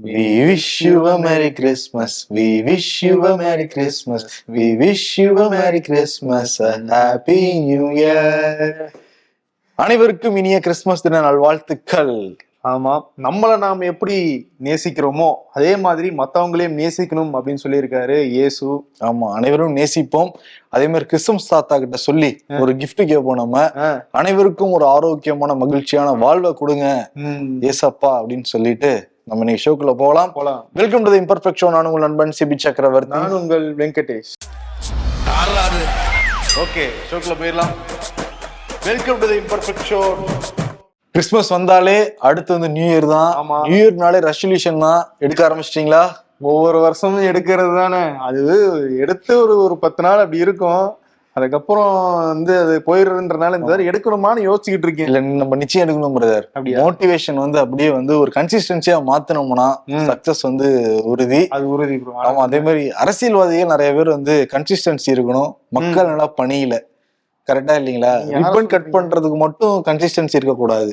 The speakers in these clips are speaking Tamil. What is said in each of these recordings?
We wish you a Merry Christmas. We wish you a Merry Christmas. We wish you a Merry Christmas. A Happy New Year. அனைவருக்கும் இனிய கிறிஸ்துமஸ் தின நல்வாழ்த்துக்கள் ஆமா நம்மள நாம எப்படி நேசிக்கிறோமோ அதே மாதிரி மத்தவங்களையும் நேசிக்கணும் அப்படின்னு சொல்லியிருக்காரு இயேசு ஆமா அனைவரும் நேசிப்போம் அதே மாதிரி கிறிஸ்துமஸ் தாத்தா கிட்ட சொல்லி ஒரு gift கேட்போம் நம்ம அனைவருக்கும் ஒரு ஆரோக்கியமான மகிழ்ச்சியான வாழ்வை கொடுங்க ஏசப்பா அப்படின்னு சொல்லிட்டு நம்ம இன்னைக்கு ஷோக்குள்ள போகலாம் போலாம். வெல்கம் டு இம்பர்ஃபெக்ட் ஷோ நான் உங்கள் நண்பன் சிபி சக்கரவர்த்தி. நான் உங்கள் வெங்கடேஷ். ஓகே ஷோக்குள்ள போயிடலாம். Welcome to imperfect show Christmas வந்தாலே அடுத்து வந்து நியூ இயர் தான். ஆமா. நியூ இயர்னாலே ரெசல்யூஷன் தான். எடுக்க ஆரம்பிச்சிட்டீங்களா? ஒவ்வொரு வருஷமும் எடுக்கிறது தானே. அது எடுத்து ஒரு ஒரு பத்து நாள் அப்படி இருக்கும். அதுக்கப்புறம் வந்து அது போயிடுறதுன்றனால இந்த தடவை எடுக்கணுமான்னு யோசிச்சுக்கிட்டு இருக்கேன். இல்ல நம்ம நிச்சயம் எடுக்கணும் பிரதர்? மோட்டிவேஷன் வந்து அப்படியே வந்து ஒரு கன்சிஸ்டன்சியா மாத்தினோம்னா. சக்சஸ் வந்து உறுதி. அது உறுதி. ஆமா. அதே மாதிரி அரசியல்வாதிகள் நிறைய பேர் வந்து கன்சிஸ்டன்சி இருக்கணும். மக்கள் நல்லா பணியில. கரெக்டா இல்லைங்களா? Ribbon cut? பண்றதுக்கு மட்டும் கன்சிஸ்டன்சி இருக்க கூடாது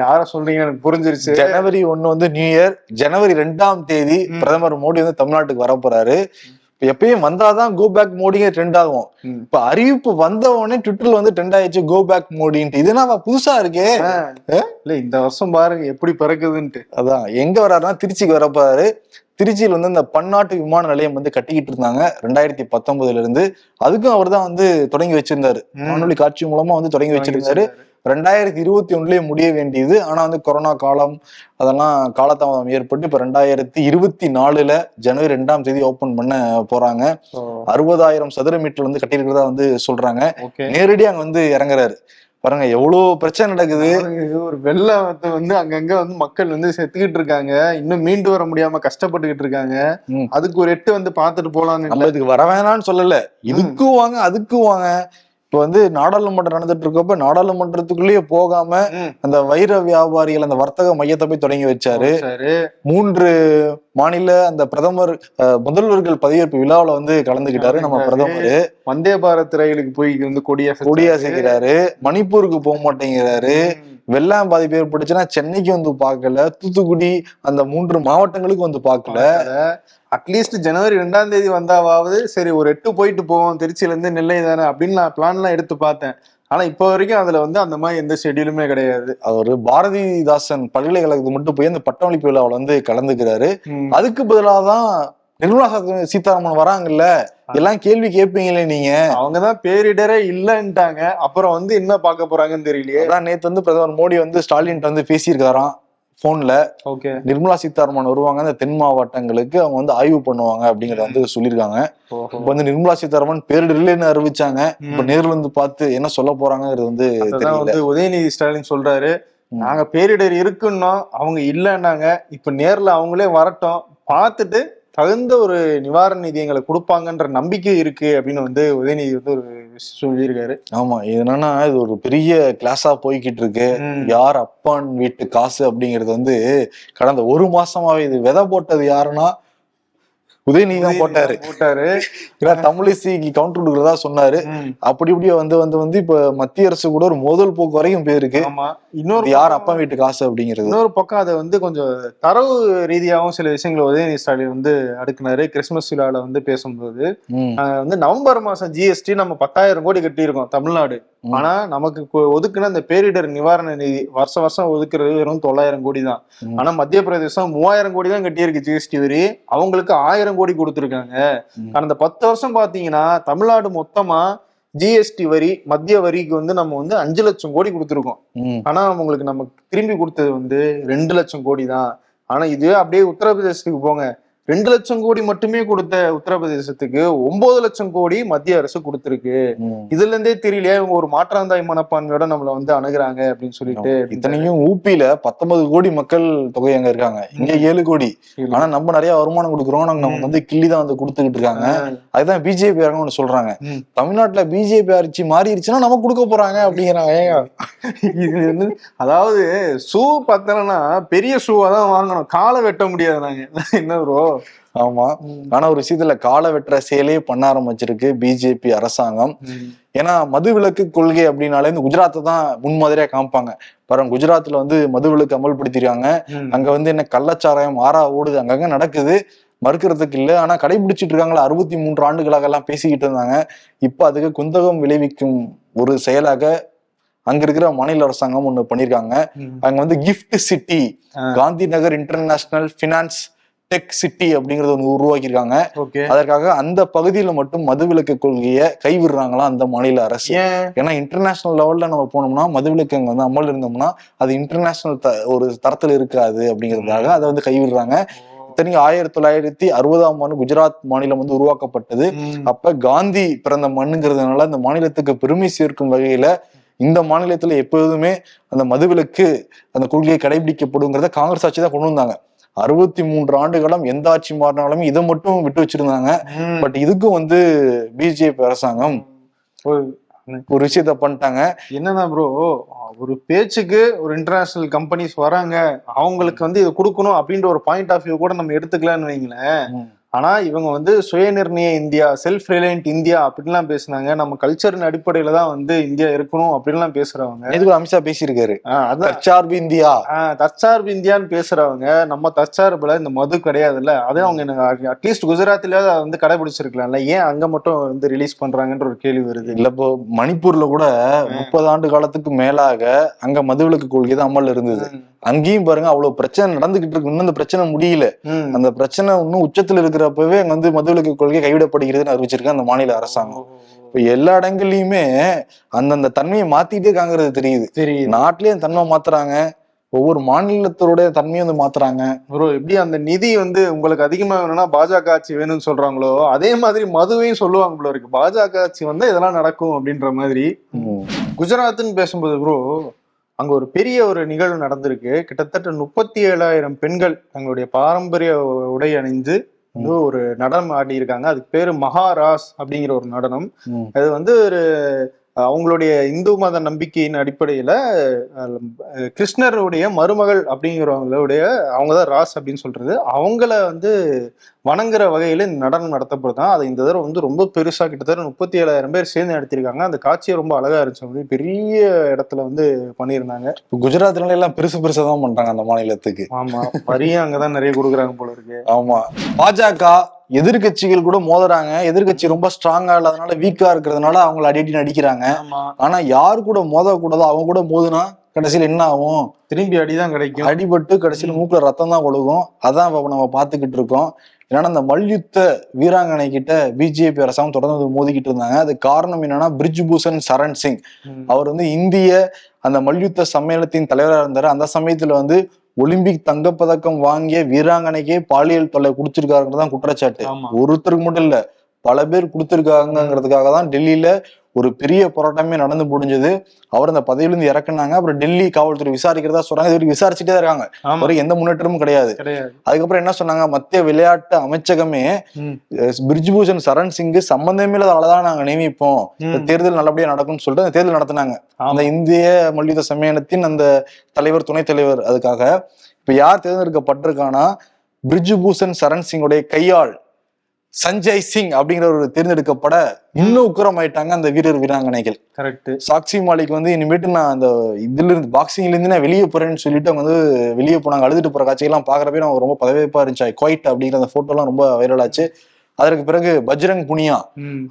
யார சொல்றீங்க எனக்கு புரிஞ்சிருச்சு. ஜனவரி ஒண்ணு வந்து நியூ இயர். ஜனவரி ரெண்டாம் தேதி. பிரதமர் மோடி வந்து தமிழ்நாட்டுக்கு வர போறாரு எப்பயும் வந்தாதான் கோ பேக் மோடிங்க ட்ரெண்ட் ஆகும். இப்ப அறிவிப்பு வந்த உடனே ட்விட்டர்ல வந்து ட்ரெண்ட் ஆயிடுச்சு கோ பேக் மோடின்ட்டு இது புதுசா இருக்கே? இல்ல இந்த வருஷம் பாருங்க எப்படி பிறக்குதுன்ட்டு. அதான் எங்க வர்றாருன்னா திருச்சிக்கு வரப்போறாரு. திருச்சியில் வந்து இந்த பன்னாட்டு விமான நிலையம் வந்து கட்டிக்கிட்டு இருந்தாங்க ரெண்டாயிரத்தி பத்தொன்பதுல இருந்து. அதுக்கும் அவர் தான் வந்து தொடங்கி வச்சிருந்தாரு. காணொலி காட்சி மூலமா வந்து தொடங்கி வச்சிருந்தாரு. ரெண்டாயிரத்தி இருபத்தி ஒண்ணுலயே முடிய வேண்டியது. ஆனா வந்து கொரோனா காலம் அதெல்லாம் காலதாமதம் ஏற்பட்டு இப்ப ரெண்டாயிரத்தி இருபத்தி நாலுல ஜனவரி ரெண்டாம் தேதி ஓபன் பண்ண போறாங்க. அறுபதாயிரம் சதுர மீட்டர் வந்து கட்டியிருக்கிறதா வந்து சொல்றாங்க. ஓகே. நேரடியா அங்க வந்து இறங்குறாரு. பாருங்க எவ்வளவு பிரச்சனை நடக்குது. ஒரு வெள்ளத்தை வந்து அங்கங்க வந்து மக்கள் வந்து செத்துக்கிட்டு இருக்காங்க. இன்னும் மீண்டு வர முடியாம கஷ்டப்பட்டுக்கிட்டு இருக்காங்க. அதுக்கு ஒரு எட்டு வந்து பாத்துட்டு போலான்னு வர வேணாம்னு சொல்லல. இதுக்கும் வாங்க அதுக்கும் வாங்க. இப்ப வந்து நாடாளுமன்றம் நடந்துட்டு இருக்கப்ப நாடாளுமன்றத்துக்குள்ளேயே போகாம. அந்த வைர வியாபாரிகள் அந்த வர்த்தக மையத்தை போய் தொடங்கி வச்சாரு. சரி. மூன்று மாநில அந்த பிரதமர் முதல்வர்கள் பதவியேற்பு விழாவுல வந்து கலந்துகிட்டாரு நம்ம பிரதமர். வந்தே பாரத் ரயிலுக்கு போய் வந்து கொடியா கொடியா சேர்க்கிறாரு மணிப்பூருக்கு போக மாட்டேங்கிறாரு. வெள்ளம் பாதிப்பு ஏற்பட்டுச்சுன்னா சென்னைக்கு வந்து பார்க்கல தூத்துக்குடி அந்த மூன்று மாவட்டங்களுக்கு வந்து பார்க்கல. அட்லீஸ்ட் ஜனவரி ரெண்டாம் தேதி வந்தாவாவது சரி ஒரு எட்டு போயிட்டு போவோம் திருச்சியில இருந்து நெல்லை தானே அப்படின்னு நான் பிளான்லாம் எடுத்து பார்த்தேன். ஆனா இப்போ வரைக்கும் அதுல வந்து அந்த மாதிரி எந்த ஷெட்யூலுமே கிடையாது. அவர் பாரதிதாசன் பல்கலைக்கழகத்துக்கு மட்டும் போய் அந்த பட்டமளிப்பு விழாவில் வந்து கலந்துக்கிறாரு. அதுக்கு பதிலாக தான் நிர்மலா சீதா- சீதாராமன் வராங்கல்ல? எல்லாம் கேள்வி கேட்பீங்களே நீங்க? அவங்கதான் பேரிடரே இல்லைன்ட்டாங்க. அப்புறம் வந்து என்ன பார்க்க போறாங்கன்னு தெரியலையே. அதான் நேத்து வந்து பிரதமர் மோடி வந்து ஸ்டாலின் வந்து பேசியிருக்காராம் போன்ல. ஓகே. நிர்மலா சீதாராமன் வருவாங்க அந்த தென் மாவட்டங்களுக்கு அவங்க வந்து ஆய்வு பண்ணுவாங்க அப்படிங்கறத வந்து சொல்லியிருக்காங்க. இப்ப வந்து நிர்மலா சீதாராமன் பேரிடர்லன்னு அறிவிச்சாங்க? இப்ப நேர்ல வந்து பார்த்து என்ன சொல்ல போறாங்கிறது வந்து வந்து உதயநிதி ஸ்டாலின் சொல்றாரு. நாங்க பேரிடர் இருக்குன்னா அவங்க இல்லைன்னாங்க. இப்ப நேர்ல அவங்களே வரட்டும். பார்த்துட்டு தகுந்த ஒரு நிவாரண நிதி எங்களுக்கு கொடுப்பாங்கன்ற நம்பிக்கை இருக்கு அப்படின்னு வந்து உதயநிதி வந்து ஒரு சொல்லியிருக்காரு ஆமா இது என்னன்னா இது ஒரு பெரிய கிளாஸா போய்கிட்டு இருக்கு. யார் அப்பான் வீட்டு காசு அப்படிங்கிறது வந்து கடந்த ஒரு மாசமாவே இது விதை போட்டது யாருன்னா உதயநிதி தான் போட்டாரு. போட்டாரு. ஏன்னா தமிழிசைக்கு கவுண்டர் கொடுக்கறதா சொன்னாரு. அப்படி இப்படியே வந்து வந்து வந்து இப்ப மத்திய அரசு கூட ஒரு மோதல் போக்கு வரைக்கும் போயிருக்கு. இன்னொரு யார் அப்பா வீட்டு காசு அப்படிங்கிறது. இன்னொரு பக்கம் அதை வந்து கொஞ்சம் தரவு ரீதியாகவும் சில விஷயங்களை உதயநிதி ஸ்டாலின் வந்து அடுக்குனாரு. கிறிஸ்துமஸ் விழாவில் வந்து பேசும்போது வந்து நவம்பர் மாசம் ஜிஎஸ்டி நம்ம பத்தாயிரம் கோடி கட்டியிருக்கோம் தமிழ்நாடு. ஆனா நமக்கு ஒதுக்குன அந்த பேரிடர் நிவாரண நிதி வருஷம் வருஷம் ஒதுக்குறது வெறும் தொள்ளாயிரம் கோடி தான். ஆனா மத்திய பிரதேசம் மூவாயிரம் கோடி தான் கட்டியிருக்கு ஜிஎஸ்டி வரி அவங்களுக்கு ஆயிரம் கோடி கொடுத்துருக்காங்க. கடந்த பத்து வருஷம் பாத்தீங்கன்னா தமிழ்நாடு மொத்தமா ஜிஎஸ்டி வரி மத்திய வரிக்கு வந்து நம்ம வந்து அஞ்சு லட்சம் கோடி கொடுத்துருக்கோம். ஆனா அவங்களுக்கு நமக்கு திரும்பி கொடுத்தது வந்து ரெண்டு லட்சம் கோடி தான். ஆனா இதுவே அப்படியே உத்தரப்பிரதேசத்துக்கு போங்க. ரெண்டு லட்சம் கோடி மட்டுமே கொடுத்த உத்தரப்பிரதேசத்துக்கு ஒன்பது லட்சம் கோடி மத்திய அரசு கொடுத்திருக்கு. இதுல இருந்தே தெரியலையா? இவங்க ஒரு மாற்றாந்தாய் மனப்பான்மையோட நம்மள வந்து அணுகுறாங்க அப்படின்னு சொல்லிட்டு. இத்தனைக்கும் ஊப்பியில பத்தொன்பது கோடி மக்கள் தொகை அங்க இருக்காங்க. இங்க ஏழு கோடி. ஆனா நம்ம நிறைய வருமானம் கொடுக்குறோம். நமக்கு வந்து கிள்ளி தான் வந்து கொடுத்துக்கிட்டு இருக்காங்க. அதுதான் பிஜேபி ஒண்ணு சொல்றாங்க. தமிழ்நாட்டுல பிஜேபி ஆட்சி மாறிடுச்சுன்னா நம்ம கொடுக்க போறாங்க அப்படிங்கிறாங்க. இது அதாவது ஷூ பார்த்தோம்னா பெரிய ஷூவா தான் வாங்கணும். காலை வெட்ட முடியாது நாங்க. என்ன ப்ரோ ஆமா. ஆனா ஒரு விஷயத்துல கால வெட்டுற செயலே பண்ண ஆரம்பிச்சிருக்கு பிஜேபி அரசாங்கம். ஏன்னா மதுவிலக்கு கொள்கை அப்படின்னாலே இந்த குஜராத்தை தான் முன்மாதிரியா காமிப்பாங்க. பாருங்க குஜராத்ல வந்து மதுவிலக்கு அமல்படுத்திருக்காங்க. அங்க வந்து என்ன கள்ளச்சாராயம் ஆறா ஓடுது அங்கங்க நடக்குது. மறுக்கிறதுக்கு இல்ல. ஆனா கடைபிடிச்சிட்டு இருக்காங்களா அறுபத்தி மூன்று ஆண்டுகளாக எல்லாம் பேசிக்கிட்டு இருந்தாங்க. இப்ப அதுக்கு குந்தகம் விளைவிக்கும் ஒரு செயலாக அங்க இருக்கிற மாநில அரசாங்கம் ஒண்ணு பண்ணிருக்காங்க. அங்க வந்து gift city. Gandhi Nagar international finance tech city அப்படிங்கறத ஒண்ணு உருவாக்கியிருக்காங்க. அதற்காக அந்த பகுதியில மட்டும் மதுவிலக்கு கொள்கையை கைவிடுறாங்களாம் அந்த மாநில அரசு. ஏன்? ஏன்னா இன்டர்நேஷனல் லெவல்ல நம்ம போனோம்னா மதுவிலக்கு அங்க வந்து அமல் இருந்தோம்னா அது இன்டர்நேஷனல் ஒரு தரத்துல இருக்காது அப்படிங்கிறதுக்காக அதை வந்து கைவிடுறாங்க. இத்தனைக்கு ஆயிரத்தி தொள்ளாயிரத்தி அறுபதாம் ஆண்டு குஜராத் மாநிலம் வந்து உருவாக்கப்பட்டது. அப்ப காந்தி பிறந்த மண்ணுங்கிறதுனால இந்த மாநிலத்துக்கு பெருமை சேர்க்கும் வகையில இந்த மாநிலத்துல எப்போதுமே அந்த மதுவிலக்கு அந்த கொள்கையை கடைபிடிக்கப்படுங்கிறத காங்கிரஸ் ஆட்சி தான் கொண்டு வந்தாங்க. அறுபத்தி மூன்று ஆண்டுகளும் எந்த ஆட்சி மாறினாலும் இதை மட்டும் விட்டு வச்சிருந்தாங்க. பட் இதுக்கும் வந்து பிஜேபி அரசாங்கம் ஒரு- ஒரு விஷயத்த பண்ணிட்டாங்க. என்னன்னா ப்ரோ ஒரு பேச்சுக்கு ஒரு இன்டர்நேஷனல் கம்பெனிஸ் வராங்க அவங்களுக்கு வந்து இது கொடுக்கணும் அப்படின்ற ஒரு பாயிண்ட் ஆஃப் வியூ கூட நம்ம எடுத்துக்கலாம்னு வைங்களேன். ஆனா இவங்க வந்து சுயநிர்ணய இந்தியா செல்ஃப் ரிலையன்ட் இந்தியா அப்படின்லாம் பேசுனாங்க. நம்ம கல்ச்சரின் அடிப்படையில தான் வந்து இந்தியா இருக்கணும் அப்படின்லாம் பேசுறவங்க. இதுக்கு அமித்ஷா பேசியிருக்காரு? தற்சார்பு இந்தியா. தற்சார்பு இந்தியான்னு பேசுறவங்க நம்ம தற்சார்புல இந்த மது கிடையாதுல்ல? அதே அவங்க அட்லீஸ்ட் குஜராத்ல வந்து கடைபிடிச்சிருக்கலாம்ல? ஏன் அங்க மட்டும் வந்து ரிலீஸ் பண்றாங்கன்ற ஒரு கேள்வி வருது. இல்ல இப்போ மணிப்பூர்ல கூட முப்பது ஆண்டு காலத்துக்கு மேலாக அங்க மதுவிலக்கு கொள்கை தான் அமல் இருந்தது. அங்கேயும் பாருங்க அவ்வளவு பிரச்சனை நடந்துகிட்டு இருக்கு. இன்னும் அந்த பிரச்சனை முடியல. அந்த பிரச்சனை இன்னும் உச்சத்துல இருக்கிறப்பவே அங்க வந்து மதுவிலக்கு கொள்கை கைவிடப்படுகிறதுன்னு அறிவிச்சிருக்கு அந்த மாநில அரசாங்கம். இப்ப எல்லா இடங்கள்லயுமே அந்தந்த தன்மையை மாத்திட்டே இருக்காங்கிறது தெரியுது. சரி நாட்டிலேயே தன்மை மாத்துறாங்க. ஒவ்வொரு மாநிலத்தோட தன்மையும் வந்து மாத்துறாங்க. ப்ரோ எப்படி அந்த நிதி வந்து உங்களுக்கு அதிகமா வேணும்னா பாஜக ஆட்சி வேணும்னு சொல்றாங்களோ அதே மாதிரி மதுவையும் சொல்லுவாங்க போல இருக்கு. பாஜக ஆட்சி வந்தா இதெல்லாம் நடக்கும் அப்படின்ற மாதிரி குஜராத்னு பேசும்போது ப்ரோ அங்க ஒரு பெரிய ஒரு நிகழ்வு நடந்திருக்கு. கிட்டத்தட்ட முப்பத்தி ஏழாயிரம் பெண்கள் தங்களுடைய பாரம்பரிய உடை அணிந்து ஒரு நடனம் ஆடி இருக்காங்க அதுக்கு பேரு மகாராஸ் அப்படிங்கிற ஒரு நடனம். அது வந்து ஒரு அவங்களுடைய இந்து மத நம்பிக்கையின் அடிப்படையில கிருஷ்ணருடைய மருமகள் அப்படிங்கிறவங்களுடைய அவங்க தான் ராஸ் அப்படின்னு சொல்றது. அவங்கள வந்து வணங்குற வகையில இந்த நடனம் நடத்தப்படுதான். அது இந்த தடவை வந்து ரொம்ப பெருசா கிட்டத்தட்ட முப்பத்தி ஏழாயிரம் பேர் சேர்ந்து நடத்திருக்காங்க அந்த காட்சியை ரொம்ப அழகா இருந்துச்சு. அப்படி பெரிய இடத்துல வந்து பண்ணியிருந்தாங்க. இப்ப குஜராத்னால எல்லாம் பெருசு பெருசா தான் பண்றாங்க அந்த மாநிலத்துக்கு. ஆமா வரியும் அங்கதான் நிறைய கொடுக்குறாங்க போல இருக்கு. ஆமா பாஜக எதிர்க்கட்சிகள் கூட மோதுறாங்க. எதிர்க்கட்சி ரொம்ப ஸ்ட்ராங்கா இல்லாதனால வீக்கா இருக்கிறதுனால அவங்கள அடி அடி நடிக்கிறாங்க. ஆமா. ஆனா யாரு கூட மோதக்கூடாதோ அவங்க கூட மோதுனா கடைசியில என்ன ஆகும்? திரும்பி அடிதான் கிடைக்கும். அடிபட்டு கடைசியில மூக்குல ரத்தம் தான் ஒழுகும். அதான் இப்ப நம்ம பாத்துக்கிட்டு இருக்கோம். ஏன்னா அந்த மல்யுத்த வீராங்கனை கிட்ட பிஜேபி அரசாங்கம் தொடர்ந்து மோதிக்கிட்டு இருந்தாங்க. அது காரணம் என்னன்னா பிரிஜ் பூஷன் சரண் சிங். அவர் வந்து இந்திய அந்த மல்யுத்த சம்மேளனத்தின் தலைவராக இருந்தாரு. அந்த சமயத்துல வந்து ஒலிம்பிக் தங்கப்பதக்கம் வாங்கிய வீராங்கனைக்கே பாலியல் தொல்லை கொடுத்திருக்காருங்கிறது தான் குற்றச்சாட்டு ஒருத்தருக்கு மட்டும் இல்ல பல பேர் கொடுத்திருக்காங்கிறதுக்காக தான் டெல்லியில ஒரு பெரிய போராட்டமே நடந்து முடிஞ்சது. அவர் அந்த பதவியிலிருந்து இறக்குனாங்க. அப்புறம் டெல்லி காவல்துறை விசாரிக்கிறதா சொல்றாங்க இது விசாரிச்சுட்டே இருக்காங்க. வரைக்கும் எந்த முன்னேற்றமும் கிடையாது. அதுக்கப்புறம் என்ன சொன்னாங்க? மத்திய விளையாட்டு அமைச்சகமே பிரிஜ்பூஷன் சரண் சிங் சம்பந்தமே இல்லாத ஆளதான் நாங்க நியமிப்போம். தேர்தல் நல்லபடியா நடக்கும்னு சொல்லிட்டு அந்த தேர்தல் நடத்தினாங்க. அந்த இந்திய மல்யுத்த சம்மேளனத்தின் அந்த தலைவர் துணைத் தலைவர் அதுக்காக. இப்ப யார் தேர்ந்தெடுக்கப்பட்டிருக்கானா பிரிஜ்பூஷன் சரண் சிங்குடைய கையாள். சஞ்சய் சிங் அப்படிங்கிற ஒரு தேர்ந்தெடுக்கப்பட இன்னும் உக்கரமாயிட்டாங்க அந்த வீரர் வீராங்கனைகள். கரெக்ட் சாக்ஷி மாலிக் வந்து இனிமேட்டு நான் அந்த இதுல இருந்து பாக்ஸிங்ல இருந்து நான் வெளியே போறேன்னு சொல்லிட்டு அவங்க வந்து வெளியே போனாங்க. அழுதுட்டு போற காட்சியெல்லாம் பாக்குறப்ப நான் ரொம்ப பதவியப்பா இருந்துச்சு. குவைட் அப்படிங்கிற அந்த போட்டோ எல்லாம் ரொம்ப வைரல் ஆச்சு. அதற்கு பிறகு பஜ்ரங் புனியா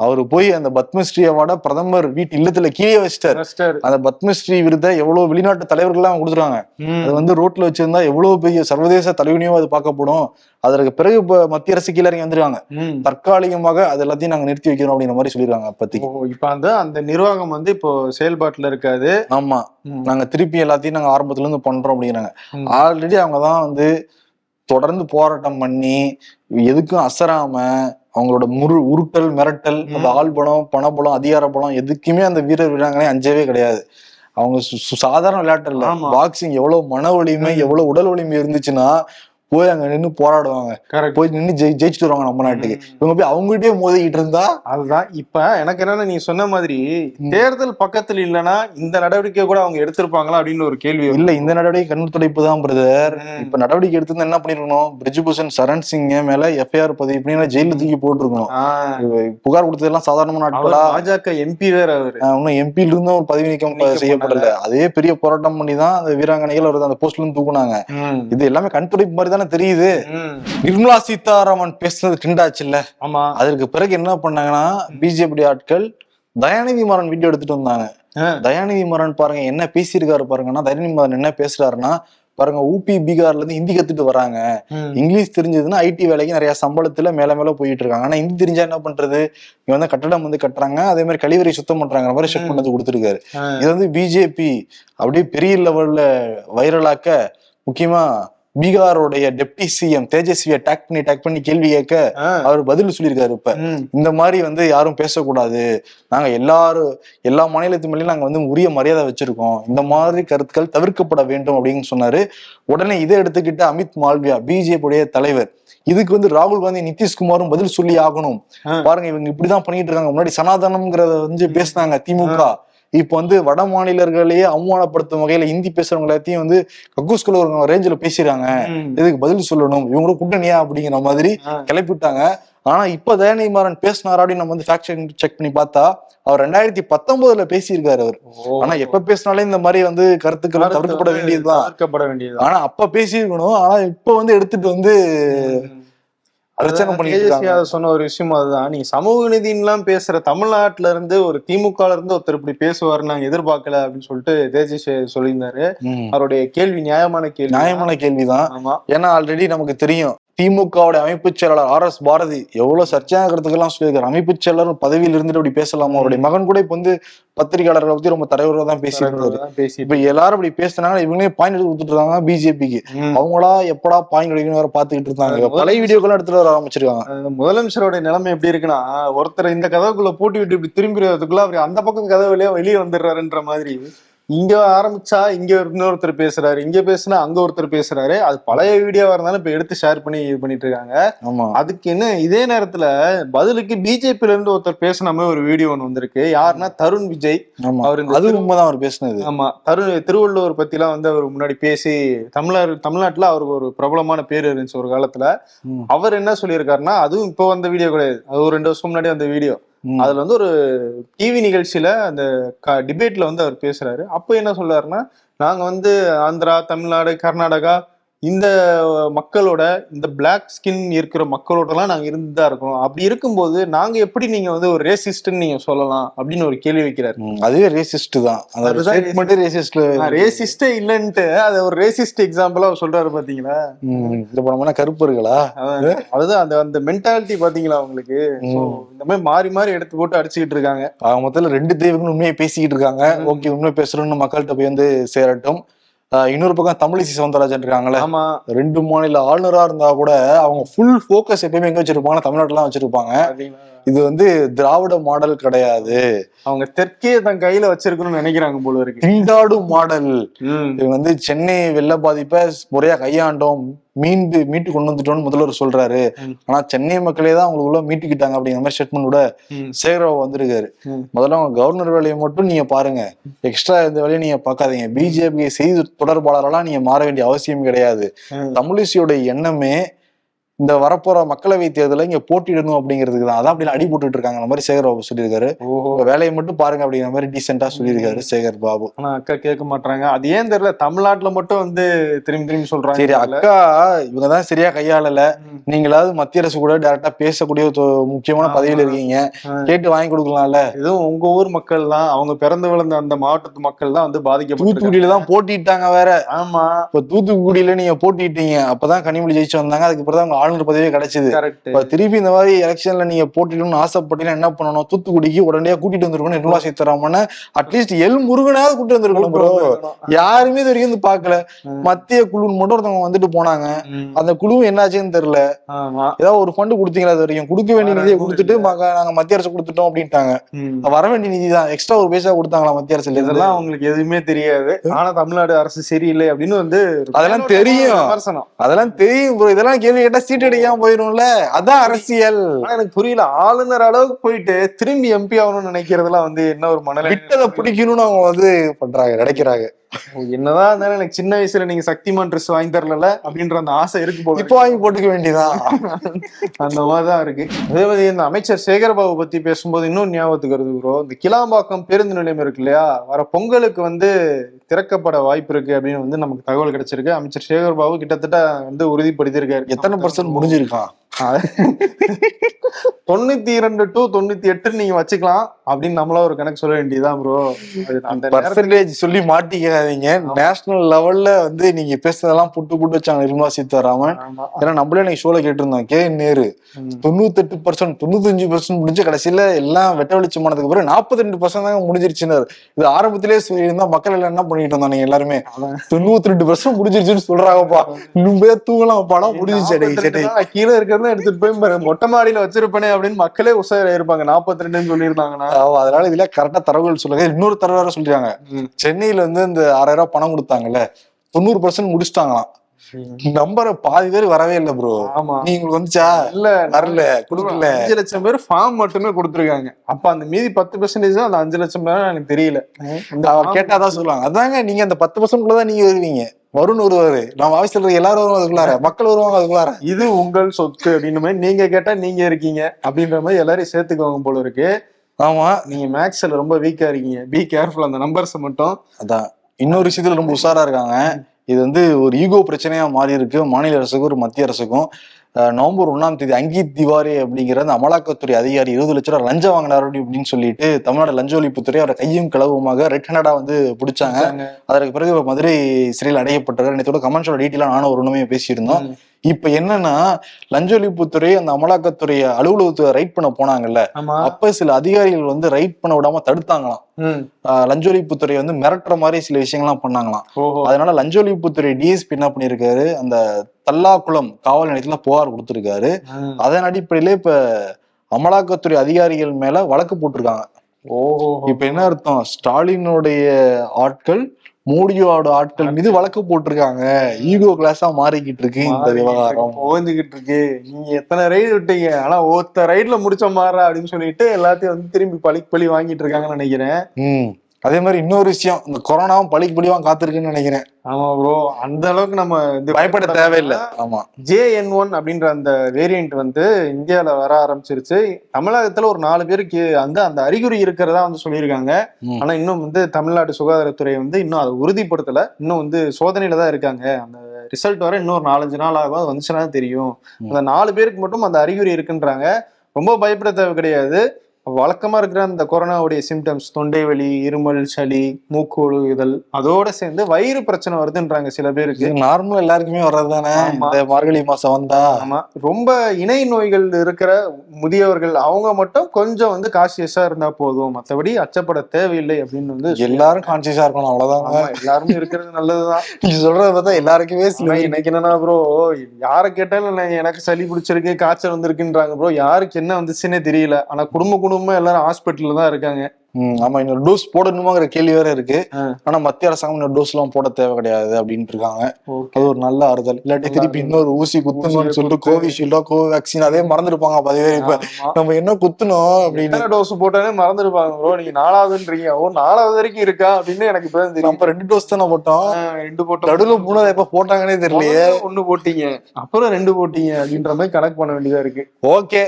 அவர் போய் அந்த பத்மஸ்ரீ அவார்டை பிரதமர் வீட்டு இல்லத்துல கீழே வச்சிட்டாரு. அந்த பத்மஸ்ரீ விருதை எவ்வளவு வெளிநாட்டு தலைவர்கள்லாம் கொடுத்துருக்காங்க ம். அது வந்து ரோட்ல வச்சிருந்தா எவ்வளவு பெரிய சர்வதேச தலைவனியோ அது பார்க்கப்படும் அதற்கு பிறகு இப்ப மத்திய அரசு கீழே இறங்கி வந்துருக்காங்க ம். தற்காலிகமாக அது எல்லாத்தையும் நாங்க நிறுத்தி வைக்கிறோம் அப்படிங்கிற மாதிரி சொல்லிருக்காங்க அப்பத்திக்கு இப்ப அந்த அந்த நிர்வாகம் வந்து இப்போ செயல்பாட்டுல இருக்காது ஆமா. நாங்க திருப்பி எல்லாத்தையும் நாங்க ஆரம்பத்துல இருந்து பண்றோம் அப்படிங்கிறாங்க. ஆல்ரெடி அவங்க தான் வந்து தொடர்ந்து போராட்டம் பண்ணி எதுக்கும் அசராம அவங்களோட முரு உருட்டல் மிரட்டல் அந்த ஆள் பலம் பணபலம் அதிகார பலம் எதுக்குமே அந்த வீரர் வீராங்கனை அஞ்சவே கிடையாது அவங்க சாதாரண விளையாட்டு இல்ல. பாக்ஸிங் எவ்வளவு மன வலிமை. எவ்வளவு உடல் வலிமை இருந்துச்சுன்னா போய் அங்க நின்னு போராடுவாங்க. போய் நின்னு ஜெயி ஜெயிச்சுட்டு வருவாங்க நம்ம நாட்டுக்கு. இவங்க போய் அவங்ககிட்டயே மோதிக்கிட்டு இருந்தா? அதுதான். இப்ப எனக்கு என்னன்னா நீ சொன்ன மாதிரி தேர்தல் பக்கத்துல இல்லைன்னா இந்த நடவடிக்கை கூட அவங்க எடுத்திருப்பாங்களா அப்படின்னு ஒரு கேள்வி. இல்ல இந்த நடவடிக்கை கண்ணு துடைப்பு தான் பிரதர். இப்ப நடவடிக்கை எடுத்து என்ன பண்ணிருக்கணும்? பிரிஜ்பூஷன் சரண் சிங் மேல எஃப்ஐஆர் பதிவு பண்ணி ஜெயில தூக்கி போட்டிருக்கணும். புகார் கொடுத்ததெல்லாம் சாதாரண அவர் நாட்களா பாஜக எம்பி வேற அவரு. இன்னும் எம்பில இருந்தும் ஒரு பதவி நீக்கம் செய்யப்படல. அதே பெரிய போராட்டம் பண்ணி தான் அந்த வீராங்கனைகள் அவர் அந்த போஸ்ட்ல இருந்து தூக்குனாங்க. இது எல்லாமே கண் துடைப்பு மாதிரி தானே தெரியுது. நிர்மலா சீதாராமன் பேசுனது ட்ரெண்டாச்சுல்ல ஆமா. அதற்கு பிறகு என்ன பண்ணாங்கன்னா பிஜேபி ஆட்கள் தயாநிதி மாறன் வீடியோ எடுத்துட்டு வந்தாங்க. தயாநிதி மாறன் பாருங்க என்ன பேசியிருக்காரு பாருங்கன்னா தயாநிதி மாறன் என்ன பேசுறாருன்னா பாருங்க ஊபி பீகார்ல இருந்து ஹிந்தி கத்துட்டு வராங்க. இங்கிலீஷ் தெரிஞ்சதுன்னா ஐடி வேலைக்கு நிறைய சம்பளத்துல மேல மேல போயிட்டு இருக்காங்க. ஆனா ஹிந்தி தெரிஞ்சா என்ன பண்றது? இவங்க வந்து கட்டடம் வந்து கட்டுறாங்க. அதே மாதிரி கழிவறை சுத்தம் பண்றாங்க. மாதிரி செக் பண்ணது கொடுத்துருக்காரு. இது வந்து பிஜேபி அப்படியே பெரிய லெவல்ல வைரலாக்க முக்கியமா பீகாரோடைய டெப்டி சிஎம் தேஜஸ்வியை அட்டாக் பண்ணி அட்டாக் பண்ணி கேள்வி கேட்க. அவர் பதில் சொல்லியிருக்காரு இப்ப. இந்த மாதிரி வந்து யாரும் பேசக்கூடாது. நாங்க எல்லாரும் எல்லா மாநிலத்து மேலேயும் நாங்க வந்து உரிய மரியாதை வச்சிருக்கோம். இந்த மாதிரி கருத்துக்கள் தவிர்க்கப்பட வேண்டும் அப்படின்னு சொன்னாரு. உடனே இதை எடுத்துக்கிட்டு அமித் மால்வியா பிஜேபியுடைய தலைவர். இதுக்கு வந்து ராகுல் காந்தி நிதிஷ்குமாரும் பதில் சொல்லி ஆகணும். பாருங்க இவங்க இப்படிதான் பண்ணிட்டு இருக்காங்க. முன்னாடி சனாதனம்ங்கிறத வந்து பேசினாங்க திமுக. இப்ப வந்து வட மாநிலர்களையே அவமானப்படுத்தும் வகையில ஹிந்தி பேசுறவங்க எல்லாத்தையும் வந்து கக்கூஸ்குள்ள ஒரு ரேஞ்சில பேசுறாங்க. இதுக்கு பதில் சொல்லணும் இவங்க கூட்டணியா அப்படிங்கிற மாதிரி. கிளப்பிட்டாங்க ஆனா இப்ப தயாநிதி மாறன் பேசினாரா அப்படின்னு நம்ம வந்து ஃபேக்ட் செக் பண்ணி பார்த்தா அவர் ரெண்டாயிரத்தி பத்தொன்பதுல பேசியிருக்காரு அவர். ஆனா எப்ப பேசினாலே இந்த மாதிரி வந்து கருத்துக்கள் கருத்து தவிர்க்கப்பட வேண்டியதுதான் ஆனா அப்ப பேசியிருக்கணும் ஆனா இப்ப வந்து எடுத்துட்டு வந்து. பிரச்சனை பண்ணிட்டு சொன்ன ஒரு விஷயம் அதுதான். நீங்க சமூக நீதின்லாம் பேசுற தமிழ்நாட்டுல இருந்து ஒரு திமுக இருந்து ஒருத்தர் இப்படி பேசுவாரு நாங்க எதிர்பார்க்கல அப்படின்னு சொல்லிட்டு தேஜஸ்வி சொல்லியிருந்தாரு. அவருடைய கேள்வி நியாயமான கேள்வி நியாயமான கேள்விதான். ஆமா. ஏன்னா ஆல்ரெடி நமக்கு தெரியும். திமுகவுடைய அமைப்பு செயலாளர் ஆர் எஸ் பாரதி எவ்வளவு சர்ச்சையான கருத்துக்கெல்லாம் சொல்லியிருக்காரு. அமைப்பு செயலாளர் பதவியில் இருந்துட்டு அப்படி பேசலாமா? அவருடைய மகன் கூட இப்ப வந்து பத்திரிகையாளர்களை பத்தி ரொம்ப தலைவராக தான் பேசியிருந்தாரு இப்ப எல்லாரும் இப்படி பேசினாங்க இவங்களே பாயிண்ட் எடுத்து கொடுத்துட்டு இருக்காங்க பிஜேபிக்கு. அவங்களா எப்படா பாயிண்ட் கிடைக்கணும் வேற பாத்துக்கிட்டு இருந்தாங்க பழைய வீடியோக்கெல்லாம் எடுத்துட்டு வர ஆரம்பிச்சிருக்காங்க முதலமைச்சரோட நிலைமை எப்படி இருக்குன்னா ஒருத்தர் இந்த கதவுக்குள்ள பூட்டி விட்டு இப்படி திரும்பிடுறதுக்குள்ள அவர் அந்த பக்கம் கதவு வழியா வெளியே வந்துடுறாருன்ற மாதிரி இங்க ஆரம்பிச்சா இங்க இன்னொருத்தர் பேசுறாரு இங்க பேசுனா அங்க ஒருத்தர் பேசுறாரு. அது பழைய வீடியோவா இருந்தாலும் இப்ப எடுத்து ஷேர் பண்ணி இது பண்ணிட்டு இருக்காங்க. ஆமா. அதுக்கு என்ன இதே நேரத்துல பதிலுக்கு பிஜேபில இருந்து ஒருத்தர் பேசின மாதிரி ஒரு வீடியோ ஒண்ணு வந்திருக்கு. யாருன்னா தருண் விஜய். அவர் அது உண்மைதான் அவர் பேசினது. ஆமா. தருண் திருவள்ளுவர் பத்தி எல்லாம் வந்து அவர் முன்னாடி பேசி தமிழர் தமிழ்நாட்டுல அவருக்கு ஒரு பிரபலமான பேர் இருந்துச்சு ஒரு காலத்துல. அவர் என்ன சொல்லியிருக்காருன்னா அதுவும் இப்போ வந்த வீடியோ கிடையாது. அது ஒரு ரெண்டு வருஷம் முன்னாடி வந்த வீடியோ. அதுல வந்து ஒரு டிவி நிகழ்ச்சியில அந்த டிபேட்ல வந்து அவர் பேசுறாரு. அப்போ என்ன சொல்றாருன்னா நாங்க வந்து ஆந்திரா தமிழ்நாடு கர்நாடகா இந்த மக்களோட இந்த பிளாக் ஸ்கின் இருக்கிற மக்களோட எல்லாம் நாங்க இருந்துதான் இருக்கோம் அப்படி இருக்கும்போது நாங்க எப்படி நீங்க வந்து ஒரு ரேசிஸ்ட்னு நீங்க சொல்லலாம் அப்படின்னு ஒரு கேள்வி வைக்கிறாரு. அதுவே ரேசிஸ்ட் தான். ஸ்டேட்மெண்ட் ரேசிஸ்ட் ரேசிஸ்டே இல்லைன்ட்டு அது ஒரு ரேசிஸ்ட் எக்ஸாம்பிளா அவர் சொல்றாரு பாத்தீங்களா? இந்த படம்னா கருப்பர்களா அதுதான் அந்த அந்த மென்டாலிட்டி பாத்தீங்களா உங்களுக்கு So, இந்த மாதிரி மாறி மாறி எடுத்து போட்டு அடிச்சுக்கிட்டு இருக்காங்க. ஆக மொத்தத்துல ரெண்டு தெய்வங்களும் உண்மையை பேசிக்கிட்டு இருக்காங்க. ஓகே உண்மை பேசுறோம்னு மக்கள்கிட்ட போய் வந்து சேரட்டும். இன்னொரு பக்கம் தமிழிசை சவுந்தரராஜன் இருக்காங்களே ஆமா. ரெண்டு மாநில ஆளுநரா இருந்தா கூட அவங்க ஃபுல் ஃபோக்கஸ் எப்பயுமே எங்க வச்சிருப்பாங்க? தமிழ்நாட்டுல வச்சிருப்பாங்க. இது வந்து திராவிட மாடல் கிடையாது அவங்க தெற்கே தன் கையில வச்சிருக்கணும்னு நினைக்கிறாங்க போல இருக்கு திண்டாடு மாடல். இவங்க வந்து சென்னை வெள்ள பாதிப்பை முறையா கையாண்டோம் மீண்டு மீட்டு கொண்டு வந்துட்டோம்னு முதல்வர் சொல்றாரு. ஆனா சென்னை மக்களே தான் அவங்களுக்குள்ள மீட்டுக்கிட்டாங்க அப்படிங்கிற மாதிரி ஸ்டேட்மெண்ட் கூட ம். சேகரபாபு வந்திருக்காரு. முதல்ல அவங்க கவர்னர் வேலையை மட்டும் நீங்க பாருங்க எக்ஸ்ட்ரா இந்த வேலையை நீங்க பார்க்காதீங்க பிஜேபி செய்தி தொடர்பாளரெல்லாம் நீங்க மாற வேண்டிய அவசியம் கிடையாது. தமிழிசையோட எண்ணமே இந்த வரப்போற மக்களவை தேர்தலை இங்க போட்டியிடணும் அப்படிங்கிறதுக்கு தான். அதான் அப்படி அடி போட்டுட்டு இருக்காங்க அந்த மாதிரி சேகர் பாபு சொல்லியிருக்காரு. உங்க வேலையை மட்டும் பாருங்க அப்படிங்கிற மாதிரி டீசெண்டா சொல்லியிருக்காரு சேகர் பாபு. ஆனா அக்கா கேட்க மாட்டாங்க அது ஏன் தெரியல? தமிழ்நாட்டுல மட்டும் வந்து திரும்பி திரும்பி சொல்றாங்க சரி அக்கா இவங்க தான் சரியா கையாளல. நீங்களாவது மத்திய அரசு கூட டைரக்டா பேசக்கூடிய முக்கியமான. பதவியில இருக்கீங்க. கேட்டு வாங்கி கொடுக்கலாம்ல. இதுவும் உங்க ஊர் மக்கள் தான் அவங்க பிறந்து விழுந்த அந்த மாவட்டத்து மக்கள் தான் வந்து பாதிக்கப்பட்டு தூத்துக்குடியில தான் போட்டிட்டாங்க வேற. ஆமா. இப்ப தூத்துக்குடியில நீங்க போட்டிட்டீங்க. அப்பதான் கனிமொழி ஜெயிச்சு வந்தாங்க. அதுக்கு பிறகு அவங்க ஆளுநர் பதவியே கிடைச்சது. திருப்பி இந்த மாதிரி எலெக்ஷன்ல நீங்க போட்டிடணும்னு ஆசைப்பட்டீங்கன்னா என்ன பண்ணணும்? தூத்துக்குடிக்கு உடனடியா கூட்டிட்டு வந்திருக்கணும் Nirmala Sitharaman. At least L முருகனாவது கூட்டிட்டு வந்திருக்கணும் ப்ரோ யாருமே இது வரைக்கும் பாக்கல மத்திய குழுன்னு மட்டும் ஒருத்தவங்க வந்துட்டு போனாங்க. அந்த குழு என்னாச்சுன்னு தெரியல. ஏதாவது ஒரு ஃபண்டு கொடுத்தீங்களா இது வரைக்கும்? கொடுக்க வேண்டிய நிதியை கொடுத்துட்டு நாங்க மத்திய அரசு கொடுத்துட்டோம் அப்படின்ட்டாங்க. வர வேண்டிய நிதி தான். எக்ஸ்ட்ரா ஒரு பைசா கொடுத்தாங்களா மத்திய இருந்து? இதெல்லாம் அவங்களுக்கு எதுவுமே தெரியாது. ஆனா தமிழ்நாடு அரசு சரியில்லை அப்படின்னு வந்து அதெல்லாம் தெரியும். அதெல்லாம் தெரியும் bro. இதெல்லாம் கேள்வி கேட்டா சீட் அடிக்காம போயிரும்ல? அதான் அரசியல். எனக்கு புரியல. ஆளுநர் அளவுக்கு போயிட்டு திரும்பி எம்பி ஆகணும்னு நினைக்கிறதுலாம் வந்து என்ன ஒரு மனநிலை விட்டதை பிடிக்கணும்னு அவங்க வந்து பண்றாங்க நினைக்கிறாங்க. என்னதான் இருந்தாலும் எனக்கு சின்ன வயசுல நீங்க சக்திமான் ட்ரெஸ் வாங்கி தரல அப்படின்ற அந்த ஆசை இருக்கு போல இப்போ வாங்கி போட்டுக்க வேண்டியதான் அந்த மாதிரிதான் இருக்கு. அதே மாதிரி இந்த அமைச்சர் சேகர்பாபு பத்தி பேசும்போது இன்னும் ஞாபகத்துக்கு வருது ப்ரோ இந்த கிளாம்பாக்கம் பேருந்து நிலையம் இருக்கு இல்லையா? வர பொங்கலுக்கு வந்து திறக்கப்பட வாய்ப்பு இருக்கு அப்படின்னு வந்து நமக்கு தகவல் கிடைச்சிருக்கு. அமைச்சர் சேகர்பாபு கிட்டத்தட்ட வந்து உறுதிப்படுத்தியிருக்காரு. எத்தனை பர்சன்ட் முடிஞ்சிருக்கான் தொண்ணூத்தி இரண்டு டு தொண்ணூத்தி எட்டு நீங்க வச்சுக்கலாம் அப்படின்னு நம்மளா ஒரு கணக்கு சொல்ல வேண்டியதுதான் ப்ரோ அந்த பர்சன்டேஜ் சொல்லி மாட்டிக்காதீங்க. நேஷனல் லெவல்ல வந்து நீங்க பேசுனதெல்லாம் புட்டு புட்டு வச்சாங்க நிர்மலா சீதாராமன். ஏன்னா நம்மளே எனக்கு ஷோல கேட்டிருந்தோம் கே நேரு. தொண்ணூத்தெட்டு பர்சன்ட் தொண்ணூத்தஞ்சு பர்சன்ட் முடிஞ்சு கடைசியில எல்லாம் வெட்ட வெளிச்சமானதுக்கு பிறகு நாற்பத்தி ரெண்டு பர்சன்ட் தாங்க முடிஞ்சிருச்சுன்னு இது ஆரம்பத்திலே சொல்லியிருந்தா மக்கள் எல்லாம் என்ன பண்ணிட்டு இருந்தாங்க நீங்க எல்லாருமே. தொண்ணூத்தி ரெண்டு பர்சன்ட் முடிஞ்சிருச்சுன்னு சொல்றாங்கப்பா. இன்னும் தூங்கலாம் படம் முடிஞ்சிச்சு அடே, சரி. 42 தான் எடுத்துட்டு போய் மொட்டை மாடியில வச்சிருப்பேனே அப்படின்னு மக்களே உசார இருப்பாங்க நாற்பத்தி ரெண்டுன்னு சொல்லியிருந்தாங்கன்னா அதனால இதுல கரெக்டா தரவுகள் சொல்லுங்க. இன்னொரு தரவு வேற சொல்றாங்க. சென்னையில வந்து இந்த ஆறாயிரம் ரூபாய் பணம் கொடுத்தாங்கல்ல. தொண்ணூறு பர்சன்ட் முடிச்சிட்டாங்களாம். நம்பர் பாதி பேர் வரவே இல்லை ப்ரோ நீ உங்களுக்கு வந்துச்சா? இல்ல. வரல கொடுக்கல. அஞ்சு லட்சம் பேர் ஃபார்ம் மட்டுமே கொடுத்துருக்காங்க. அப்ப அந்த மீதி பத்து பெர்சன்டேஜ் அந்த அஞ்சு லட்சம் பேர் எனக்கு தெரியல. கேட்டாதான் சொல்லுவாங்க. அதாங்க நீங்க அந்த பத்து பர்சன்ட் தான் நீங்க வருவீங்க. வருண் வருவாரு. நம்ம ஆஃபீஸ்ல இருக்க எல்லாரும் வருவாங்க அதுக்குள்ளார. மக்கள் வருவாங்க அதுக்குள்ளார. இது உங்கள் சொத்து அப்படின்னு மாதிரி நீங்க கேட்டா நீங்க இருக்கீங்க அப்படின்ற மாதிரி எல்லாரையும் சேர்த்துக்குவாங்க போல இருக்கு. ஆமா நீங்க மேக்ஸ்ல ரொம்ப வீக்கா இருக்கீங்க. பி கேர்ஃபுல் அந்த நம்பர்ஸ் மட்டும். அதான். இன்னொரு விஷயத்துல ரொம்ப உஷாரா இருக்காங்க. இது வந்து ஒரு ஈகோ பிரச்சனையா மாறி இருக்கு. மாநில அரசுக்கும் ஒரு மத்திய அரசுக்கும். நவம்பர் ஒண்ணாம் தேதி அங்கீத் திவாரி அப்படிங்கிற அந்த அமலாக்கத்துறை அதிகாரி இருபது லட்ச ரூபா லஞ்சம் வாங்கினார் அப்படி அப்படின்னு சொல்லிட்டு தமிழ்நாடு லஞ்ச ஒழிப்புத்துறை அவரை கையும் களவுமாக ரெட் ஹேண்டடா வந்து பிடிச்சாங்க. அதற்கு பிறகு மதுரை சிறையில் அடையப்பட்டார் நேற்றோட கமெண்ட்ஸோட டீட்டெயிலாக நானும் ஒரு பேசியிருந்தோம். இப்ப என்னன்னா லஞ்ச ஒழிப்புத்துறை அந்த அமலாக்கத்துறை அலுவலகத்தை ரைட் பண்ண போனாங்கல்ல அப்ப சில அதிகாரிகள் வந்து ரைட் பண்ண விடாம தடுத்தாங்களாம். ம். ஆஹ் லஞ்ச ஒழிப்புத்துறை வந்து மிரட்டுற மாதிரி சில விஷயங்கள்லாம் பண்ணாங்களாம். அதனால லஞ்ச ஒழிப்புத்துறை டிஎஸ்பி என்ன பண்ணிருக்காரு அந்த தல்லாக்குளம் காவல் நிலையத்துல புகார் கொடுத்திருக்காரு. அதன் அடிப்படையில இப்ப அமலாக்கத்துறை அதிகாரிகள் மேல வழக்கு போட்டிருக்காங்க. ஓஹோ. இப்ப என்ன அர்த்தம்? ஸ்டாலினுடைய ஆட்கள் மோடியோட ஆட்கள் மீது வழக்கு போட்டிருக்காங்க. ஈகோ கிளாஸா மாறிக்கிட்டு இருக்கு இந்த விவகாரம். ஓஞ்சுகிட்டு இருக்கு. நீங்க எத்தனை ரைடு விட்டீங்க? ஆனா ஒருத்த ரைட்ல முடிச்ச மாறா அப்படின்னு சொல்லிட்டு எல்லாத்தையும் வந்து திரும்பி பழி பழி வாங்கிட்டு இருக்காங்கன்னு நினைக்கிறேன். அதே மாதிரி இன்னொரு விஷயம் இந்த கொரோனாவும் பழிக்கு பழிவான் காத்திருக்குன்னு நினைக்கிறேன். ஆமா ப்ரோ அந்த அளவுக்கு நம்ம இந்த பயப்பட தேவையில்லை. ஆமா. ஜேஎன் ஒன் அப்படின்ற அந்த வேரியன்ட் வந்து இந்தியால வர ஆரம்பிச்சிருச்சு. தமிழகத்துல ஒரு நாலு பேருக்கு வந்து அந்த அறிகுறி இருக்கிறதா வந்து சொல்லியிருக்காங்க. ஆனா இன்னும் வந்து தமிழ்நாடு சுகாதாரத்துறை வந்து இன்னும் அதை உறுதிப்படுத்தல. இன்னும் வந்து சோதனையில தான் இருக்காங்க. அந்த ரிசல்ட் வர இன்னும் ஒரு நாலஞ்சு நாள் ஆகும் வந்துச்சுன்னா தெரியும். அந்த நாலு பேருக்கு மட்டும் அந்த அறிகுறி இருக்குன்றாங்க. ரொம்ப பயப்பட தேவை கிடையாது. வழக்கமா இருக்கிற அந்த கொரோனாவுடைய சிம்டம்ஸ் தொண்டை வலி இருமல் சளி மூக்கு ஒழுகுதல் அதோட சேர்ந்து வயிறு பிரச்சனை வருதுன்றாங்க சில பேருக்கு. இது நார்மல் எல்லாருக்குமே வர்றதுதானே? ஆமா. இந்த மார்கழி மாசம் வந்தா? ஆமா. ரொம்ப இணை நோய்கள் இருக்கிற முதியவர்கள் அவங்க மட்டும் கொஞ்சம் வந்து காசியஸா இருந்தா போதும். மத்தபடி அச்சப்பட தேவையில்லை அப்படின்னு வந்து எல்லாரும் கான்சியஸா இருக்கணும் அவ்வளவுதாங்க ஆமா, எல்லாருமே இருக்கிறது நல்லதுதான். நீங்க சொல்றத பார்த்தா எல்லாருக்குமே சில இன்னைக்கு என்னன்னா ப்ரோ யார கேட்டாலும் எனக்கு சளி பிடிச்சிருக்கு காய்ச்சல் வந்திருக்குன்றாங்க ப்ரோ யாருக்கு என்ன வந்துச்சுன்னே தெரியல. ஆனா குடும்ப குடும்பமா எல்லாரும் ஹாஸ்பிட்டல்ல தான் இருக்காங்க. ம், ஆமா இன்னொரு டோஸ் போடணுமாங்கிற கேள்வி வேற இருக்கு. ஆனா மத்திய அரசாங்கம் இன்னொரு டோஸ் எல்லாம் போட தேவை கிடையாது அப்படின்ட்டு இருக்காங்க. அது ஒரு நல்ல ஆறுதல். இல்லாட்டி திருப்பி இன்னொரு ஊசி குத்தணும்னு சொல்லிட்டு. கோவிஷீல்டோ கோவேக்சின் அதே மறந்துருப்பாங்க பதிவே இப்ப ஆமா. நம்ம என்ன குத்தணும் அப்படின்னு. டோஸ் போட்டாலே மறந்துருப்பாங்க ப்ரோ நீங்க நாலாவதுன்றீங்க. ஓ நாலாவது வரைக்கும் இருக்கா அப்படின்னு எனக்கு இப்பதான் தெரியும் நம்ம ரெண்டு டோஸ் தானே போட்டோம். ரெண்டு போட்டோம். நடுவுல மூணாவது எப்ப போட்டாங்கன்னே தெரியலையே. ஒண்ணு போட்டீங்க. அப்புறம் ரெண்டு போட்டீங்க அப்படின்ற மாதிரி கணக்கு பண்ண வேண்டியதா இருக்கு. ஓகே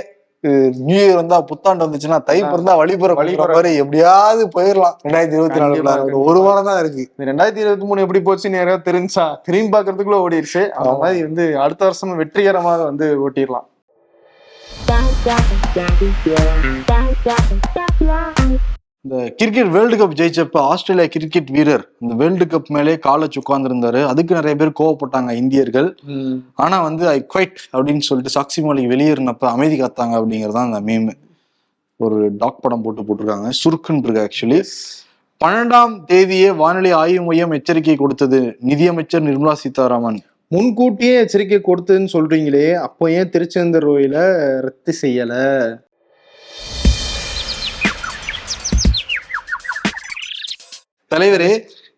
நியூ இயர் வந்தா புத்தாண்டு வந்துச்சுன்னா தை பிறந்தா வழிபுற மாதிரி எப்படியாவது போயிடலாம் ரெண்டாயிரத்தி இருபத்தி கண்டிப்பா. ஒரு வாரம் தான் இருக்கு இந்த ரெண்டாயிரத்தி இருபத்தி மூணு எப்படி போச்சுன்னு யாராவது தெரிஞ்சா திரும்பி பாக்குறதுக்குள்ள ஓடிடுச்சு அந்த. மாதிரி வந்து அடுத்த வருஷம் வெற்றிகரமாக வந்து ஓட்டிடலாம் இந்த கிரிக்கெட் வேர்ல்டு கப் ஜெயிச்சப்ப ஆஸ்திரேலியா கிரிக்கெட் வீரர் இந்த வேர்ல்டு கப் மேலே காலை உட்கார்ந்துருந்தாரு. அதுக்கு நிறைய பேர் கோவப்பட்டாங்க இந்தியர்கள். ஆனா வந்து ஐ குவைட் அப்படின்னு சொல்லிட்டு சாக்சி மாலிக் வெளியேறினப்ப அமைதி காத்தாங்க அப்படிங்கறதான் அந்த மீம் ஒரு டாக் படம் போட்டு போட்டிருக்காங்க. சுருக்குன்னு இருக்கு ஆக்சுவலி பன்னெண்டாம் தேதியே வானிலை ஆய்வு மையம் எச்சரிக்கை கொடுத்தது. நிதியமைச்சர் நிர்மலா சீதாராமன். முன்கூட்டியே எச்சரிக்கை கொடுத்ததுன்னு சொல்றீங்களே அப்போ ஏன் திருச்செந்தூர் கோயில ரத்து செய்யல? தலைவரே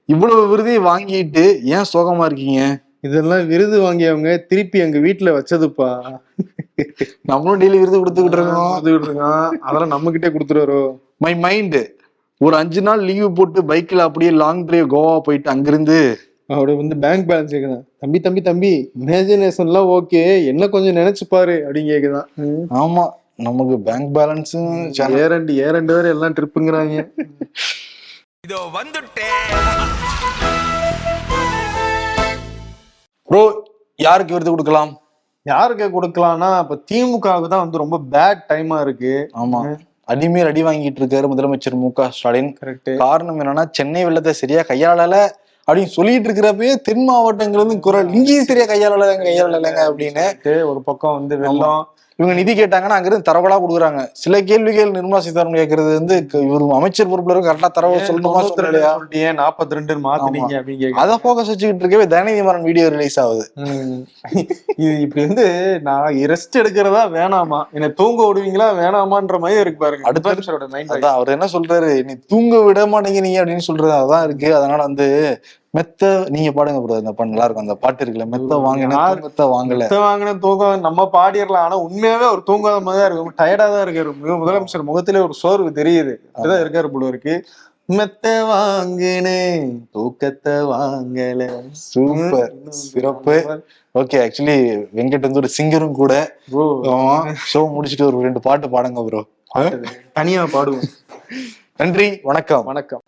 இவ்வளவு விருதை வாங்கிட்டு ஏன் சோகமா இருக்கீங்க? இதெல்லாம் விருது வாங்கியவங்க திருப்பி எங்க வீட்டுல வச்சதுப்பா. நம்மளும் டெய்லி விருது கொடுத்துக்கிட்டு இருக்கோம். கொடுத்துக்கிட்டு இருக்கான் அதெல்லாம் நம்ம கிட்டே கொடுத்துருவாரோ மை மைண்ட் ஒரு அஞ்சு நாள் லீவு போட்டு பைக்ல அப்படியே லாங் டிரைவ் கோவா போயிட்டு அங்கிருந்து. அவட வந்து பேங்க் பேலன்ஸ் கேக்குதான் தம்பி தம்பி தம்பி இமேஜினேஷன்லாம் ஓகே என்ன கொஞ்சம் நினைச்சு பாரு அப்படின்னு கேக்குதான். ஆமா நமக்கு பேங்க் பேலன்ஸும் ஏரண்டு ஏரண்டு வேற எல்லாம் ட்ரிப்புங்கிறாங்க இதோ வந்துட்டேன் ப்ரோ யாருக்கு விருது கொடுக்கலாம்? யாருக்கு கொடுக்கலாம்னா இப்ப திமுகவுக்கு தான் வந்து ரொம்ப பேட் டைமா இருக்கு. ஆமா. அடிமேல் அடி வாங்கிட்டு இருக்காரு முதலமைச்சர் மு க ஸ்டாலின். கரெக்ட் காரணம் என்னன்னா சென்னை வெள்ளத்தை சரியா கையாளல. அப்படின்னு சொல்லிட்டு இருக்கிறப்பயே தென் மாவட்டங்கள் வந்து குரல் இங்கேயும் சரியா கையாளலைங்க கையாளலைங்க அப்படின்னு. ஒரு பக்கம் வந்து வெள்ளம் இவங்க நிதி கேட்டாங்கன்னா அங்கிருந்து தரவலா கொடுக்குறாங்க. சில கேள்விகள் நிர்மலா சீதாராமன் கேட்கறது வந்து இவர் அமைச்சர் பொறுப்புல இருக்க கரெக்டா தரவு சொல்லணுமா சொல்லலையா? நாற்பத்தி ரெண்டு மாத்தினீங்க அப்படின்னு கேக்குறாங்க. அதை போக்கஸ் வச்சுக்கிட்டு இருக்கவே தயநிதி மாறன் வீடியோ ரிலீஸ் ஆகுது. இது இப்படி வந்து நான் ரெஸ்ட் எடுக்கிறதா வேணாமா? என்னை தூங்க விடுவீங்களா வேணாமான்ற மாதிரி இருக்கு பாருங்க. அடுத்த- மைண்ட் அவர் என்ன சொல்றாரு? நீ தூங்க விட மாட்டேங்கிறீங்க அப்படின்னு சொல்றது அதான் இருக்கு. அதனால வந்து மெத்த நீங்க பாடுங்க ப்ரோ அந்த பாட்டு நல்லா இருக்கும் அந்த பாட்டு இருக்குல்ல மெத்த வாங்கின? மெத்த வாங்கல. வாங்கின தூக்கம் நம்ம பாடிடலாம் ஆனா உண்மையாவே அவர் தூங்காத மாதிரி தான் இருக்கு டயர்டா தான் இருக்காரு. முதலமைச்சர் முகத்திலே ஒரு சோர்வு தெரியுது. அப்படிதான் இருக்காரு போல இருக்கு. மெத்த வாங்கினே தூக்கத்தை வாங்கல. சூப்பர் சிறப்பு. ஓகே ஆக்சுவலி வெங்கட் வந்து ஒரு சிங்கரும் கூட. ஷோ முடிச்சிட்டு ஒரு ரெண்டு பாட்டு பாடுங்க ப்ரோ தனியா பாடுவோம். நன்றி வணக்கம். வணக்கம்.